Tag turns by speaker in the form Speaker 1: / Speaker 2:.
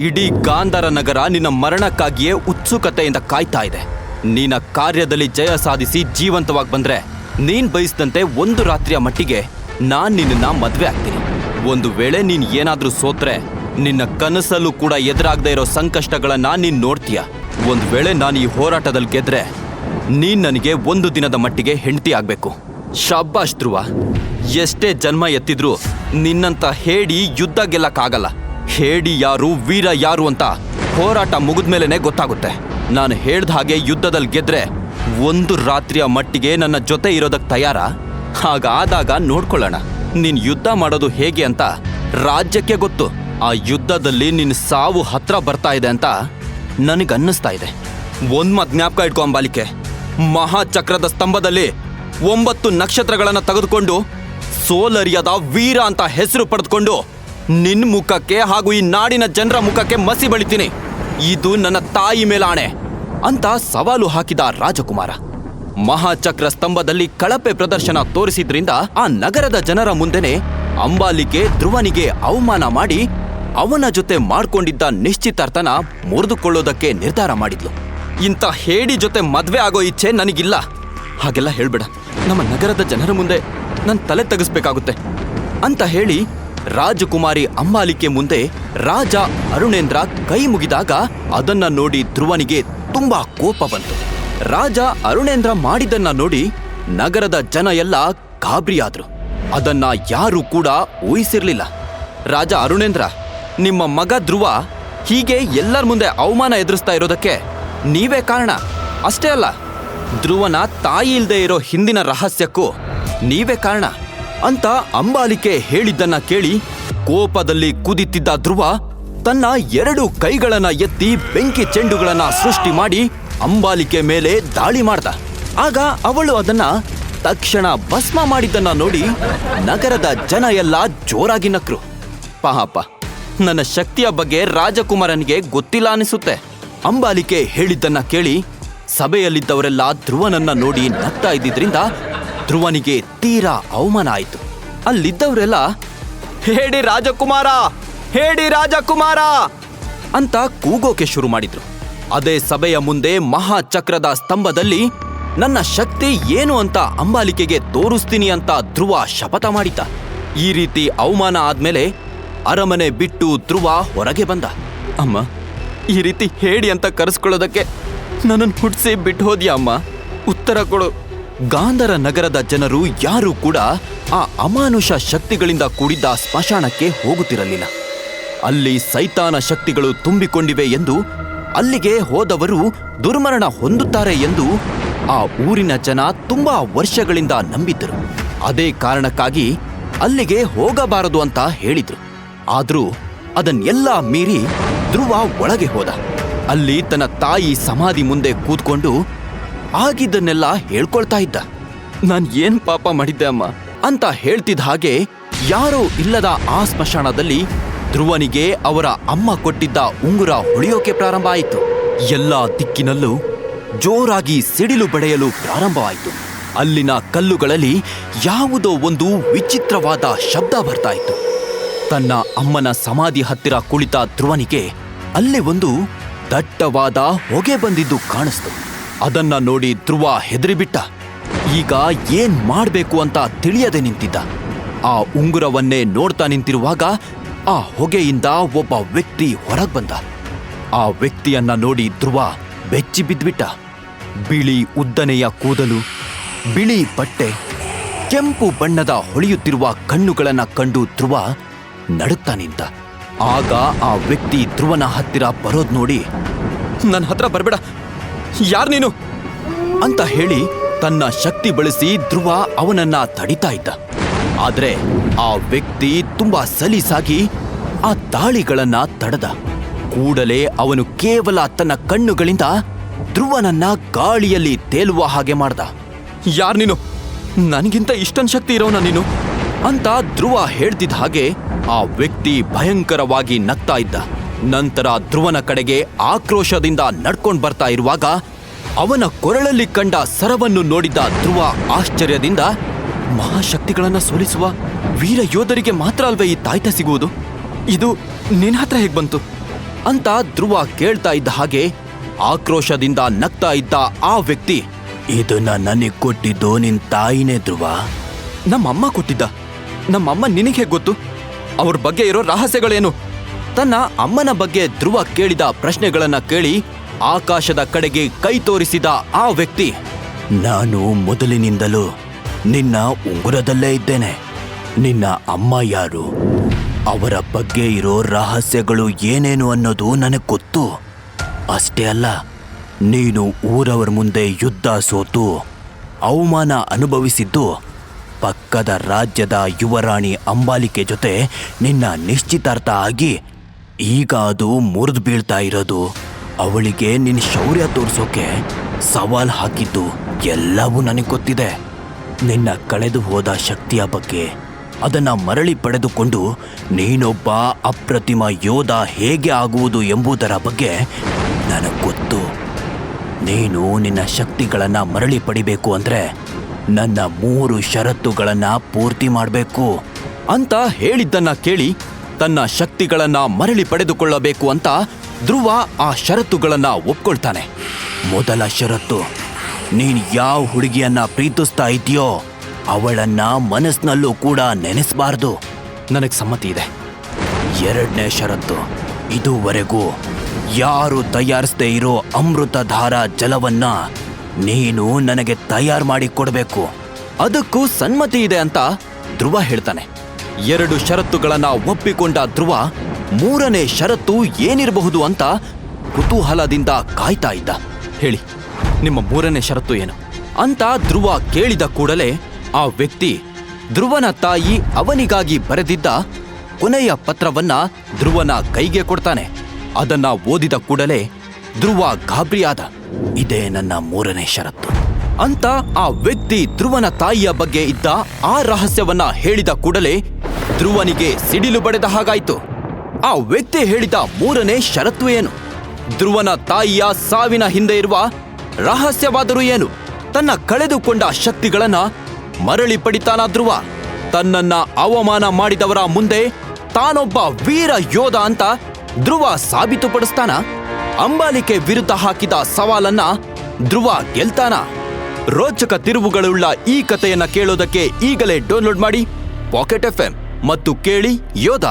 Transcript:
Speaker 1: ಇಡೀ ಗಾಂಧಾರ ನಗರ ನಿನ್ನ ಮರಣಕ್ಕಾಗಿಯೇ ಉತ್ಸುಕತೆಯಿಂದ ಕಾಯ್ತಾ ಇದೆ. ನಿನ್ನ ಕಾರ್ಯದಲ್ಲಿ ಜಯ ಸಾಧಿಸಿ ಜೀವಂತವಾಗಿ ಬಂದ್ರೆ, ನೀನ್ ಬಯಸಿದಂತೆ ಒಂದು ರಾತ್ರಿಯ ಮಟ್ಟಿಗೆ ನಾನ್ ನಿನ್ನ ಮದ್ವೆ ಆಗ್ತೀನಿ. ಒಂದು ವೇಳೆ ನೀನ್ ಏನಾದ್ರೂ ಸೋತ್ರೆ, ನಿನ್ನ ಕನಸಲ್ಲೂ ಕೂಡ ಎದುರಾಗದೇ ಇರೋ ಸಂಕಷ್ಟಗಳನ್ನ ನೀನ್ ನೋಡ್ತೀಯ. ಒಂದು ವೇಳೆ ನಾನು ಈ ಹೋರಾಟದಲ್ಲಿ ಗೆದ್ರೆ, ನೀನ್ ನನಗೆ ಒಂದು ದಿನದ ಮಟ್ಟಿಗೆ ಹೆಂಡತಿ ಆಗ್ಬೇಕು. ಶಾಬಾಷ್ ಧ್ರುವ, ಎಷ್ಟೇ ಜನ್ಮ ಎತ್ತಿದ್ರೂ ನಿನ್ನಂತ ಹೇಳಿ ಯುದ್ಧ ಗೆಲ್ಲಕ್ಕಾಗಲ್ಲ. ಹೇಡಿ ಯಾರು, ವೀರ ಯಾರು ಅಂತ ಹೋರಾಟ ಮುಗಿದ್ಮೇಲೇ ಗೊತ್ತಾಗುತ್ತೆ. ನಾನು ಹೇಳ್ದ ಹಾಗೆ ಯುದ್ಧದಲ್ಲಿ ಗೆದ್ರೆ ಒಂದು ರಾತ್ರಿಯ ಮಟ್ಟಿಗೆ ನನ್ನ ಜೊತೆ ಇರೋದಕ್ಕೆ ತಯಾರ? ಹಾಗಾದಾಗ ನೋಡ್ಕೊಳ್ಳೋಣ. ನಿನ್ ಯುದ್ಧ ಮಾಡೋದು ಹೇಗೆ ಅಂತ ರಾಜ್ಯಕ್ಕೆ ಗೊತ್ತು. ಆ ಯುದ್ಧದಲ್ಲಿ ನಿನ್ನ ಸಾವು ಹತ್ರ ಬರ್ತಾ ಇದೆ ಅಂತ ನನಗನ್ನಿಸ್ತಾ ಇದೆ. ಒಂದ್ ಮತ್ ಜ್ಞಾಪಕ ಇಟ್ಕೊ ಅಂಬಾಲಿಕೆ. ಮಹಾಚಕ್ರದ ಸ್ತಂಭದಲ್ಲಿ ಒಂಬತ್ತು ನಕ್ಷತ್ರಗಳನ್ನು ತೆಗೆದುಕೊಂಡು ಸೋಲರಿಯದ ವೀರ ಅಂತ ಹೆಸರು ಪಡೆದುಕೊಂಡು ನಿನ್ ಮುಖಕ್ಕೆ ಹಾಗೂ ಈ ನಾಡಿನ ಜನರ ಮುಖಕ್ಕೆ ಮಸಿ ಬಳಿತೀನಿ. ಇದು ನನ್ನ ತಾಯಿ ಮೇಲಾಣೆ ಅಂತ ಸವಾಲು ಹಾಕಿದ ರಾಜಕುಮಾರ. ಮಹಾಚಕ್ರ ಸ್ತಂಭದಲ್ಲಿ ಕಳಪೆ ಪ್ರದರ್ಶನ ತೋರಿಸಿದ್ರಿಂದ ಆ ನಗರದ ಜನರ ಮುಂದೆನೆ ಅಂಬಾಲಿಕೆ ಧ್ರುವನಿಗೆ ಅವಮಾನ ಮಾಡಿ ಅವನ ಜೊತೆ ಮಾಡ್ಕೊಂಡಿದ್ದ ನಿಶ್ಚಿತಾರ್ಥನ ಮುರಿದುಕೊಳ್ಳೋದಕ್ಕೆ ನಿರ್ಧಾರ ಮಾಡಿದ್ಲು. ಇಂಥ ಹೇಡಿ ಜೊತೆ ಮದ್ವೆ ಆಗೋ ಇಚ್ಛೆ ನನಗಿಲ್ಲ. ಹಾಗೆಲ್ಲ ಹೇಳ್ಬೇಡ. ನಮ್ಮ ನಗರದ ಜನರ ಮುಂದೆ ನನ್ನ ತಲೆ ತೆಗಿಸ್ಬೇಕಾಗುತ್ತೆ ಅಂತ ಹೇಳಿ ರಾಜಕುಮಾರಿ ಅಂಬಾಲಿಕೆ ಮುಂದೆ ರಾಜ ಅರುಣೇಂದ್ರ ಕೈ ಮುಗಿದಾಗ ಅದನ್ನ ನೋಡಿ ಧ್ರುವನಿಗೆ ತುಂಬಾ ಕೋಪ ಬಂತು. ರಾಜ ಅರುಣೇಂದ್ರ ಮಾಡಿದ್ದನ್ನ ನೋಡಿ ನಗರದ ಜನ ಎಲ್ಲ ಗಾಬರಿಯಾದ್ರು. ಅದನ್ನ ಯಾರೂ ಕೂಡ ಊಹಿಸಿರ್ಲಿಲ್ಲ. ರಾಜ ಅರುಣೇಂದ್ರ, ನಿಮ್ಮ ಮಗ ಧ್ರುವ ಹೀಗೆ ಎಲ್ಲರ ಮುಂದೆ ಅವಮಾನ ಎದುರಿಸ್ತಾ ಇರೋದಕ್ಕೆ ನೀವೇ ಕಾರಣ? ಅಷ್ಟೇ ಅಲ್ಲ, ಧ್ರುವನ ತಾಯಿ ಇಲ್ಲದೆ ಇರೋ ಹಿಂದಿನ ರಹಸ್ಯಕ್ಕೂ ನೀವೇ ಕಾರಣ? ಅಂತ ಅಂಬಾಲಿಕೆ ಹೇಳಿದ್ದನ್ನ ಕೇಳಿ ಕೋಪದಲ್ಲಿ ಕುದಿತಿದ್ದ ಧ್ರುವ ತನ್ನ ಎರಡು ಕೈಗಳನ್ನ ಎತ್ತಿ ಬೆಂಕಿ ಚೆಂಡುಗಳನ್ನ ಸೃಷ್ಟಿ ಮಾಡಿ ಅಂಬಾಲಿಕೆ ಮೇಲೆ ದಾಳಿ ಮಾಡ್ದ. ಆಗ ಅವಳು ಅದನ್ನ ತಕ್ಷಣ ಭಸ್ಮ ಮಾಡಿದ್ದನ್ನ ನೋಡಿ ನಗರದ ಜನ ಎಲ್ಲ ಜೋರಾಗಿ ನಕ್ರು. ಪಾಪ, ನನ್ನ ಶಕ್ತಿಯ ಬಗ್ಗೆ ರಾಜಕುಮಾರನಿಗೆ ಗೊತ್ತಿಲ್ಲ ಅನಿಸುತ್ತೆ. ಅಂಬಾಲಿಕೆ ಹೇಳಿದ್ದನ್ನ ಕೇಳಿ ಸಭೆಯಲ್ಲಿದ್ದವರೆಲ್ಲ ಧ್ರುವನನ್ನ ನೋಡಿ ನಗ್ತಾ ಇದ್ದಿದ್ರಿಂದ ಧ್ರುವನಿಗೆ ತೀರಾ ಅವಮಾನ ಆಯಿತು. ಅಲ್ಲಿದ್ದವರೆಲ್ಲ, ಹೇಳಿ ರಾಜಕುಮಾರ ಹೇಳಿ ರಾಜಕುಮಾರ! ಅಂತ ಕೂಗೋಕೆ ಶುರು ಮಾಡಿದ್ರು. ಅದೇ ಸಭೆಯ ಮುಂದೆ ಮಹಾಚಕ್ರದ ಸ್ತಂಭದಲ್ಲಿ, ನನ್ನ ಶಕ್ತಿ ಏನು ಅಂತ ಅಂಬಾಲಿಕೆಗೆ ತೋರಿಸ್ತೀನಿ ಅಂತ ಧ್ರುವ ಶಪಥ ಮಾಡಿದ್ದ. ಈ ರೀತಿ ಅವಮಾನ ಆದ್ಮೇಲೆ ಅರಮನೆ ಬಿಟ್ಟು ಧ್ರುವ ಹೊರಗೆ ಬಂದ. ಅಮ್ಮ, ಈ ರೀತಿ ಹೇಳಿ ಅಂತ ಕರೆಸ್ಕೊಳ್ಳೋದಕ್ಕೆ ನನ್ನನ್ನು ಹುಟ್ಟಿಸಿ ಬಿಟ್ಟು ಹೋದ್ಯಾ ಅಮ್ಮ? ಉತ್ತರ ಕೊಡು. ಗಾಂಧರ ನಗರದ ಜನರು ಯಾರೂ ಕೂಡ ಆ ಅಮಾನುಷ ಶಕ್ತಿಗಳಿಂದ ಕೂಡಿದ್ದ ಸ್ಮಶಾನಕ್ಕೆ ಹೋಗುತ್ತಿರಲಿಲ್ಲ. ಅಲ್ಲಿ ಸೈತಾನ ಶಕ್ತಿಗಳು ತುಂಬಿಕೊಂಡಿವೆ ಎಂದು ಅಲ್ಲಿಗೆ ಹೋದವರು ದುರ್ಮರಣ ಹೊಂದುತ್ತಾರೆ ಎಂದು ಆ ಊರಿನ ಜನ ತುಂಬಾ ವರ್ಷಗಳಿಂದ ನಂಬಿದ್ದರು. ಅದೇ ಕಾರಣಕ್ಕಾಗಿ ಅಲ್ಲಿಗೆ ಹೋಗಬಾರದು ಅಂತ ಹೇಳಿದ್ರು. ಆದರೂ ಅದನ್ನೆಲ್ಲ ಮೀರಿ ಧ್ರುವ ಒಳಗೆ ಹೋದ. ಅಲ್ಲಿ ತನ್ನ ತಾಯಿ ಸಮಾಧಿ ಮುಂದೆ ಕೂತ್ಕೊಂಡು ಆಗಿದ್ದನ್ನೆಲ್ಲ ಹೇಳ್ಕೊಳ್ತಾ ಇದ್ದ. ನಾನು ಏನ್ ಪಾಪ ಮಾಡಿದ್ದೆ ಅಮ್ಮ? ಅಂತ ಹೇಳ್ತಿದ್ದ ಹಾಗೆ ಯಾರೋ ಇಲ್ಲದ ಆ ಸ್ಮಶಾನದಲ್ಲಿ ಧ್ರುವನಿಗೆ ಅವರ ಅಮ್ಮ ಕೊಟ್ಟಿದ್ದ ಉಂಗುರ ಹೊಳೆಯೋಕೆ ಪ್ರಾರಂಭ ಆಯಿತು. ಎಲ್ಲ ದಿಕ್ಕಿನಲ್ಲೂ ಜೋರಾಗಿ ಸಿಡಿಲು ಬಡೆಯಲು ಪ್ರಾರಂಭವಾಯಿತು ಅಲ್ಲಿನ ಕಲ್ಲುಗಳಲ್ಲಿ ಯಾವುದೋ ಒಂದು ವಿಚಿತ್ರವಾದ ಶಬ್ದ ಬರ್ತಾ ಇತ್ತು. ತನ್ನ ಅಮ್ಮನ ಸಮಾಧಿ ಹತ್ತಿರ ಕುಳಿತ ಧ್ರುವನಿಗೆ ಅಲ್ಲಿ ಒಂದು ದಟ್ಟವಾದ ಹೊಗೆ ಬಂದಿದ್ದು ಕಾಣಿಸ್ತು. ಅದನ್ನ ನೋಡಿ ಧ್ರುವ ಹೆದರಿಬಿಟ್ಟ. ಈಗ ಏನ್ ಮಾಡ್ಬೇಕು ಅಂತ ತಿಳಿಯದೆ ನಿಂತಿದ್ದ. ಆ ಉಂಗುರವನ್ನೇ ನೋಡ್ತಾ ನಿಂತಿರುವಾಗ ಆ ಹೊಗೆಯಿಂದ ಒಬ್ಬ ವ್ಯಕ್ತಿ ಹೊರಗ್ ಬಂದ. ಆ ವ್ಯಕ್ತಿಯನ್ನ ನೋಡಿ ಧ್ರುವ ಬೆಚ್ಚಿ ಬಿದ್ಬಿಟ್ಟ. ಬಿಳಿ ಉದ್ದನೆಯ ಕೂದಲು, ಬಿಳಿ ಬಟ್ಟೆ, ಕೆಂಪು ಬಣ್ಣದ ಹೊಳೆಯುತ್ತಿರುವ ಕಣ್ಣುಗಳನ್ನ ಕಂಡು ಧ್ರುವ ನಡುತ್ತಾ ನಿಂತ. ಆಗ ಆ ವ್ಯಕ್ತಿ ಧ್ರುವನ ಹತ್ತಿರ ಬರೋದ್ ನೋಡಿ ನನ್ನ ಹತ್ರ ಬರ್ಬೇಡ. ಯಾರ್ ನೀನು? ಅಂತ ಹೇಳಿ ತನ್ನ ಶಕ್ತಿ ಬಳಸಿ ಧ್ರುವ ಅವನನ್ನ ತಡಿತಾ ಇದ್ದ. ಆದ್ರೆ ಆ ವ್ಯಕ್ತಿ ತುಂಬಾ ಸಲೀಸಾಗಿ ಆ ದಾಳಿಗಳನ್ನ ತಡೆದ. ಕೂಡಲೇ ಅವನು ಕೇವಲ ತನ್ನ ಕಣ್ಣುಗಳಿಂದ ಧ್ರುವನನ್ನ ಗಾಳಿಯಲ್ಲಿ ತೇಲುವ ಹಾಗೆ ಮಾಡ್ದ. ಯಾರ್ ನೀನು? ನನಗಿಂತ ಇಷ್ಟೊಂದು ಶಕ್ತಿ ಇರೋನ ನೀನು? ಅಂತ ಧ್ರುವ ಹೇಳ್ತಿದ್ದ ಹಾಗೆ ಆ ವ್ಯಕ್ತಿ ಭಯಂಕರವಾಗಿ ನಗ್ತಾ ಇದ್ದ. ನಂತರ ಧ್ರುವನ ಕಡೆಗೆ ಆಕ್ರೋಶದಿಂದ ನಡ್ಕೊಂಡು ಬರ್ತಾ ಇರುವಾಗ ಅವನ ಕೊರಳಲ್ಲಿ ಕಂಡ ಸರವನ್ನು ನೋಡಿದ ಧ್ರುವ ಆಶ್ಚರ್ಯದಿಂದ, ಮಹಾಶಕ್ತಿಗಳನ್ನ ಸೋಲಿಸುವ ವೀರ ಯೋಧರಿಗೆ ಮಾತ್ರ ಅಲ್ವೇ ಈ ತಾಯ್ತ ಸಿಗುವುದು? ಇದು ನಿನ್ನ ಹತ್ರ ಹೇಗೆ ಬಂತು? ಅಂತ ಧ್ರುವ ಕೇಳ್ತಾ ಇದ್ದ ಹಾಗೆ ಆಕ್ರೋಶದಿಂದ ನಗ್ತಾ ಇದ್ದ ಆ ವ್ಯಕ್ತಿ, ಇದನ್ನ ನನಗೆ ಕೊಟ್ಟಿದ್ದು ನಿನ್ ತಾಯಿನೇ ಧ್ರುವ. ನಮ್ಮಮ್ಮ ಕೊಟ್ಟಿದ್ದ? ನಮ್ಮಮ್ಮ ನಿನಗೆ ಗೊತ್ತು? ಅವ್ರ ಬಗ್ಗೆ ಇರೋ ರಹಸ್ಯಗಳೇನು? ತನ್ನ ಅಮ್ಮನ ಬಗ್ಗೆ ಧ್ರುವ ಕೇಳಿದ ಪ್ರಶ್ನೆಗಳನ್ನ ಕೇಳಿ ಆಕಾಶದ ಕಡೆಗೆ ಕೈ ತೋರಿಸಿದ ಆ ವ್ಯಕ್ತಿ, ನಾನು ಮೊದಲಿನಿಂದಲೂ ನಿನ್ನ ಉಂಗುರದಲ್ಲೇ ಇದ್ದೇನೆ. ನಿನ್ನ ಅಮ್ಮ ಯಾರು? ಅವರ ಬಗ್ಗೆ ಇರೋ ರಹಸ್ಯಗಳು ಏನೇನು ಅನ್ನೋದು ನನಗೆ ಗೊತ್ತು. ಅಷ್ಟೇ ಅಲ್ಲ, ನೀನು ಊರವರ ಮುಂದೆ ಯುದ್ಧ ಸೋತು, ಅವಮಾನ ಅನುಭವಿಸಿದ್ದು, ಪಕ್ಕದ ರಾಜ್ಯದ ಯುವರಾಣಿ ಅಂಬಾಲಿಕೆ ಜೊತೆ ನಿನ್ನ ನಿಶ್ಚಿತಾರ್ಥ ಆಗಿ ಈಗ ಅದು ಮುರಿದು ಬೀಳ್ತಾ ಇರೋದು. ಅವಳಿಗೆ ನಿನ್ನ ಶೌರ್ಯ ತೋರಿಸೋಕೆ ಸವಾಲ್ ಹಾಕಿದ್ದು ಎಲ್ಲವೂ ನನಗೆ ಗೊತ್ತಿದೆ. ನಿನ್ನ ಕಳೆದು ಹೋದ ಶಕ್ತಿಯ ಬಗ್ಗೆ. ಅದನ್ನ ಮರಳಿ ಪಡೆದುಕೊಂಡು ನೀನೊಬ್ಬ ಅಪ್ರತಿಮ ಯೋಧ ಹೇಗೆ ಆಗುವುದು ಎಂಬುದರ ಬಗ್ಗೆ ನನಗೆ ಗೊತ್ತು. ನೀನು ನಿನ್ನ ಶಕ್ತಿಗಳನ್ನ ಮರಳಿ ಪಡಿಬೇಕು ಅಂದ್ರೆ ನನ್ನ ಮೂರು ಷರತ್ತುಗಳನ್ನು ಪೂರ್ತಿ ಮಾಡಬೇಕು ಅಂತ ಹೇಳಿದ್ದನ್ನ ಕೇಳಿ ತನ್ನ ಶಕ್ತಿಗಳನ್ನ ಮರಳಿ ಪಡೆದುಕೊಳ್ಳಬೇಕು ಅಂತ ಧ್ರುವ ಆ ಷರತ್ತುಗಳನ್ನ ಒಪ್ಕೊಳ್ತಾನೆ. ಮೊದಲ ಷರತ್ತು ನೀನ್ ಯಾವ ಹುಡುಗಿಯನ್ನ ಪ್ರೀತಿಸ್ತಾ ಇದೆಯೋ ಅವಳನ್ನ ಮನಸ್ಸಿನಲ್ಲೂ ಕೂಡ ನೆನೆಸಬಾರ್ದು. ನನಗೆ ಸಮ್ಮತಿ ಇದೆ. ಎರಡನೇ ಷರತ್ತು ಇದುವರೆಗೂ ಯಾರು ತಯಾರಿಸದೇ ಇರೋ ಅಮೃತಧಾರ ಜಲವನ್ನ ನೀನು ನನಗೆ ತಯಾರು ಮಾಡಿ ಕೊಡಬೇಕು. ಅದಕ್ಕೂ ಸನ್ಮತಿ ಇದೆ ಅಂತ ಧ್ರುವ ಹೇಳ್ತಾನೆ. ಎರಡು ಷರತ್ತುಗಳನ್ನ ಒಪ್ಪಿಕೊಂಡ ಧ್ರುವ ಮೂರನೇ ಷರತ್ತು ಏನಿರಬಹುದು ಅಂತ ಕುತೂಹಲದಿಂದ ಕಾಯ್ತಾ ಇದ್ದ. ಹೇಳಿ, ನಿಮ್ಮ ಮೂರನೇ ಷರತ್ತು ಏನು? ಅಂತ ಧ್ರುವ ಕೇಳಿದ ಕೂಡಲೇ ಆ ವ್ಯಕ್ತಿ ಧ್ರುವನ ತಾಯಿ ಅವನಿಗಾಗಿ ಬರೆದಿದ್ದ ಕೊನೆಯ ಪತ್ರವನ್ನ ಧ್ರುವನ ಕೈಗೆ ಕೊಡ್ತಾನೆ. ಅದನ್ನ ಓದಿದ ಕೂಡಲೇ ಧ್ರುವ ಗಾಬರಿಯಾದ, ಇದೇ ನನ್ನ ಮೂರನೇ ಷರತ್ತು ಅಂತ ಆ ವ್ಯಕ್ತಿ ಧ್ರುವನ ತಾಯಿಯ ಬಗ್ಗೆ ಇದ್ದ ಆ ರಹಸ್ಯವನ್ನ ಹೇಳಿದ ಕೂಡಲೇ ಧ್ರುವನಿಗೆ ಸಿಡಿಲು ಬಡೆದ ಹಾಗಾಯ್ತು. ಆ ವ್ಯಕ್ತಿ ಹೇಳಿದ ಮೂರನೇ ಷರತ್ತು ಏನು? ಧ್ರುವನ ತಾಯಿಯ ಸಾವಿನ ಹಿಂದೆ ಇರುವ ರಹಸ್ಯವಾದರೂ ಏನು? ತನ್ನ ಕಳೆದುಕೊಂಡ ಶಕ್ತಿಗಳನ್ನ ಮರಳಿ ಪಡಿತಾನ ಧ್ರುವ? ತನ್ನನ್ನ ಅವಮಾನ ಮಾಡಿದವರ ಮುಂದೆ ತಾನೊಬ್ಬ ವೀರ ಯೋಧ ಅಂತ ಧ್ರುವ ಸಾಬೀತುಪಡಿಸ್ತಾನ? ಅಂಬಾಲಿಕೆ ವಿರುದ್ಧ ಹಾಕಿದ ಸವಾಲನ್ನ ಧ್ರುವ ಗೆಲ್ತಾನ? ರೋಚಕ ತಿರುವುಗಳುಳ್ಳ ಈ ಕಥೆಯನ್ನ ಕೇಳೋದಕ್ಕೆ ಈಗಲೇ ಡೌನ್ಲೋಡ್ ಮಾಡಿ ಪಾಕೆಟ್ ಎಫ್ ಮತ್ತು ಕೇಳಿ ಯೋಧ.